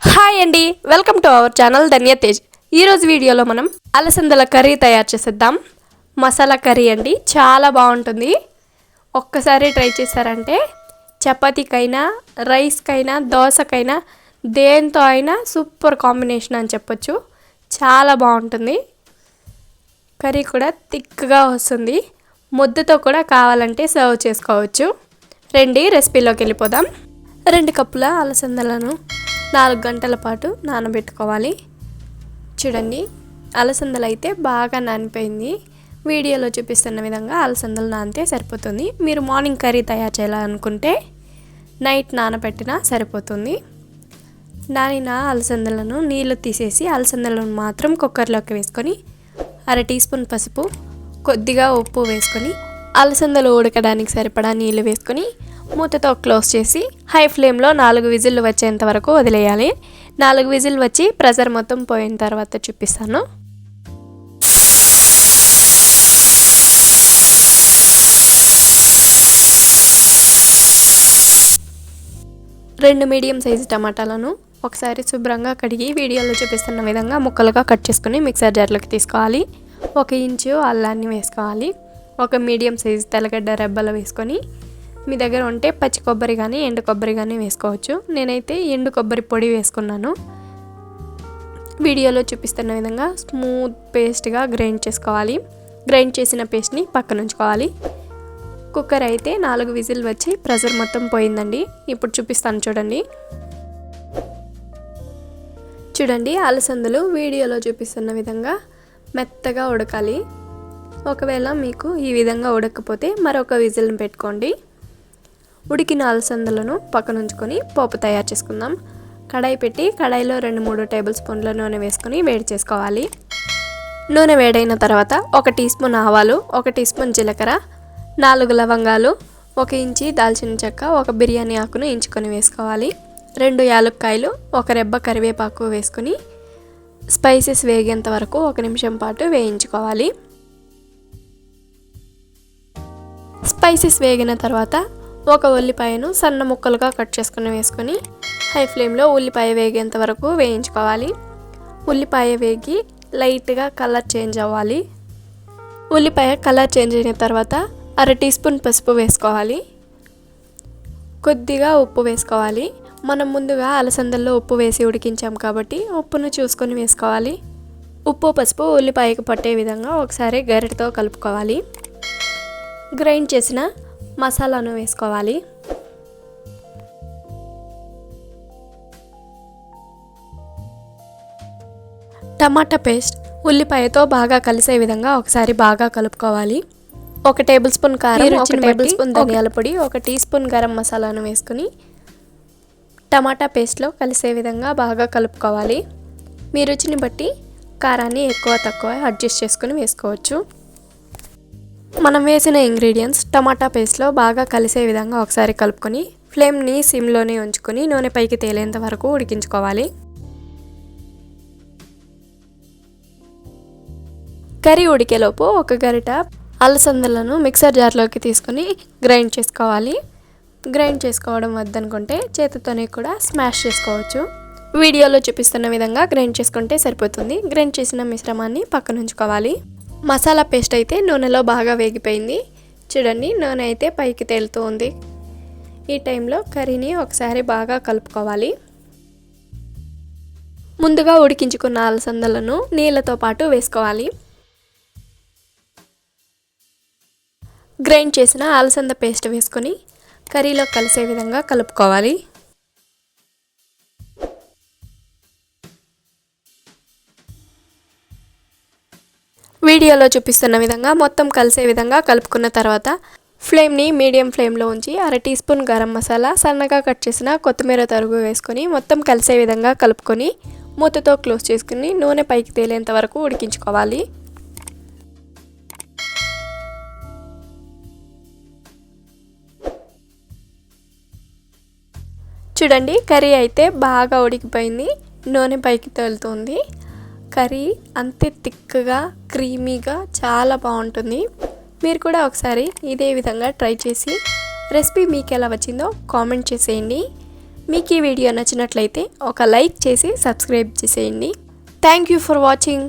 Hi అండి welcome to our channel Dhanya Tej. ఈరోజు వీడియోలో మనం అలసందల కర్రీ తయారు చేసేద్దాం. మసాలా కర్రీ అండి చాలా బాగుంటుంది. ఒక్కసారి ట్రై చేశారంటే చపాతీకైనా రైస్కైనా దోశకైనా దేంతో అయినా సూపర్ కాంబినేషన్ అని చెప్పొచ్చు. చాలా బాగుంటుంది. కర్రీ కూడా థిక్గా వస్తుంది. ముద్దతో కూడా కావాలంటే సర్వ్ చేసుకోవచ్చు. రండి రెసిపీలోకి వెళ్ళిపోదాం. రెండు కప్పుల అలసందలను నాలుగు గంటల పాటు నానబెట్టుకోవాలి. చూడండి అలసందలు అయితే బాగా నానిపోయింది. వీడియోలో చూపిస్తున్న విధంగా అలసందలు నానితే సరిపోతుంది. మీరు మార్నింగ్ కర్రీ తయారు చేయాలనుకుంటే నైట్ నానబెట్టినా సరిపోతుంది. నానిన అలసందలను నీళ్ళు తీసేసి అలసందలను మాత్రం కుక్కర్లోకి వేసుకొని అర టీ స్పూన్ పసుపు కొద్దిగా ఉప్పు వేసుకొని అలసందలు ఉడకడానికి సరిపడా నీళ్ళు వేసుకొని మూతతో క్లోజ్ చేసి హై ఫ్లేమ్లో నాలుగు విజిల్లు వచ్చేంత వరకు వదిలేయాలి. నాలుగు విజిల్ వచ్చి ప్రెషర్ మొత్తం పోయిన తర్వాత చూపిస్తాను. రెండు మీడియం సైజు టమాటాలను ఒకసారి శుభ్రంగా కడిగి వీడియోలో చూపిస్తున్న విధంగా ముక్కలుగా కట్ చేసుకుని మిక్సర్ జార్లోకి తీసుకోవాలి. ఒక ఇంచు అల్లాన్ని వేసుకోవాలి. ఒక మీడియం సైజు తెల్లగడ్డ రెబ్బలు వేసుకొని మీ దగ్గర ఉంటే పచ్చి కొబ్బరి కానీ ఎండు కొబ్బరి కానీ వేసుకోవచ్చు. నేనైతే ఎండు కొబ్బరి పొడి వేసుకున్నాను. వీడియోలో చూపిస్తున్న విధంగా స్మూత్ పేస్ట్గా గ్రైండ్ చేసుకోవాలి. గ్రైండ్ చేసిన పేస్ట్ని పక్కన ఉంచుకోవాలి కుక్కర్ అయితే నాలుగు విజిల్ వచ్చి ప్రెషర్ మొత్తం పోయిందండి. ఇప్పుడు చూపిస్తాను చూడండి. చూడండి అలసందలు వీడియోలో చూపిస్తున్న విధంగా మెత్తగా ఉడకాలి. ఒకవేళ మీకు ఈ విధంగా ఉడకపోతే మరొక విజిల్ని పెట్టుకోండి. ఉడికిన అలసందలను పక్కన ఉంచుకొని పోపు తయారు చేసుకుందాం. కడాయి పెట్టి కడాయిలో రెండు మూడు టేబుల్ స్పూన్ల నూనె వేసుకొని వేడి చేసుకోవాలి. నూనె వేడైన తర్వాత ఒక టీ స్పూన్ ఆవాలు ఒక టీ స్పూన్ జీలకర్ర నాలుగు లవంగాలు ఒక ఇంచి దాల్చిన చెక్క ఒక బిర్యానీ ఆకును ఇంచుకొని వేసుకోవాలి. రెండు యాలక్కాయలు ఒక రెబ్బ కరివేపాకు వేసుకొని స్పైసెస్ వేగేంత వరకు ఒక నిమిషం పాటు వేయించుకోవాలి. స్పైసెస్ వేగిన తర్వాత ఒక ఉల్లిపాయను సన్న ముక్కలుగా కట్ చేసుకుని వేసుకొని హై ఫ్లేమ్లో ఉల్లిపాయ వేగేంత వరకు వేయించుకోవాలి. ఉల్లిపాయ వేగి లైట్గా కలర్ చేంజ్ అవ్వాలి. ఉల్లిపాయ కలర్ చేంజ్ అయిన తర్వాత అర టీ స్పూన్ పసుపు వేసుకోవాలి. కొద్దిగా ఉప్పు వేసుకోవాలి. మనం ముందుగా అలసందల్లో ఉప్పు వేసి ఉడికించాం కాబట్టి ఉప్పును చూసుకొని వేసుకోవాలి. ఉప్పు పసుపు ఉల్లిపాయకు పట్టే విధంగా ఒకసారి గరిటతో కలుపుకోవాలి. గ్రైండ్ చేసిన మసాలాను వేసుకోవాలి. టమాటా పేస్ట్ ఉల్లిపాయతో బాగా కలిసే విధంగా ఒకసారి బాగా కలుపుకోవాలి. ఒక టేబుల్ స్పూన్ కారం ఒక టేబుల్ స్పూన్ ధనియాల పొడి ఒక టీ స్పూన్ గరం మసాలాను వేసుకుని టమాటా పేస్ట్లో కలిసే విధంగా బాగా కలుపుకోవాలి. మీ రుచిని బట్టి కారాన్ని ఎక్కువ తక్కువ అడ్జస్ట్ చేసుకుని వేసుకోవచ్చు. మనం వేసిన ఇంగ్రీడియంట్స్ టమాటా పేస్ట్లో బాగా కలిసే విధంగా ఒకసారి కలుపుకొని ఫ్లేమ్ని సిమ్లోనే ఉంచుకొని నూనె పైకి తేలేంత వరకు ఉడికించుకోవాలి. కర్రీ ఉడికేలోపు ఒక గరిట అలసందలను మిక్సర్ జార్లోకి తీసుకొని గ్రైండ్ చేసుకోవాలి. గ్రైండ్ చేసుకోవడం వద్దనుకుంటే చేతితోనే కూడా స్మాష్ చేసుకోవచ్చు. వీడియోలో చూపిస్తున్న విధంగా గ్రైండ్ చేసుకుంటే సరిపోతుంది. గ్రైండ్ చేసిన మిశ్రమాన్ని పక్కన ఉంచుకోవాలి మసాలా పేస్ట్ అయితే నూనెలో బాగా వేగిపోయింది. చూడండి నూనె అయితే పైకి తేలుతూ ఉంది ఈ టైంలో కర్రీని ఒకసారి బాగా కలుపుకోవాలి. ముందుగా ఉడికించుకున్న అలసందలను నీళ్ళతో పాటు వేసుకోవాలి. గ్రైండ్ చేసిన అలసంద పేస్ట్ వేసుకొని కర్రీలో కలిసే విధంగా కలుపుకోవాలి. వీడియోలో చూపిస్తున్న విధంగా మొత్తం కలిసే విధంగా కలుపుకున్న తర్వాత ఫ్లేమ్ని మీడియం ఫ్లేమ్లో ఉంచి అర టీ స్పూన్ గరం మసాలా సన్నగా కట్ చేసిన కొత్తిమీర తరుగు వేసుకొని మొత్తం కలిసే విధంగా కలుపుకొని మూతతో క్లోజ్ చేసుకుని నూనె పైకి తేలేంత వరకు ఉడికించుకోవాలి. చూడండి కర్రీ అయితే బాగా ఉడికిపోయింది. నూనె పైకి తేలుతుంది. కర్రీ అంతే థిక్గా క్రీమీగా చాలా బాగుంటుంది. మీరు కూడా ఒకసారి ఇదే విధంగా ట్రై చేసి రెసిపీ మీకు ఎలా వచ్చిందో కామెంట్ చేసేయండి. మీకు ఈ వీడియో నచ్చినట్లయితే ఒక లైక్ చేసి సబ్స్క్రైబ్ చేసేయండి. Thank you for watching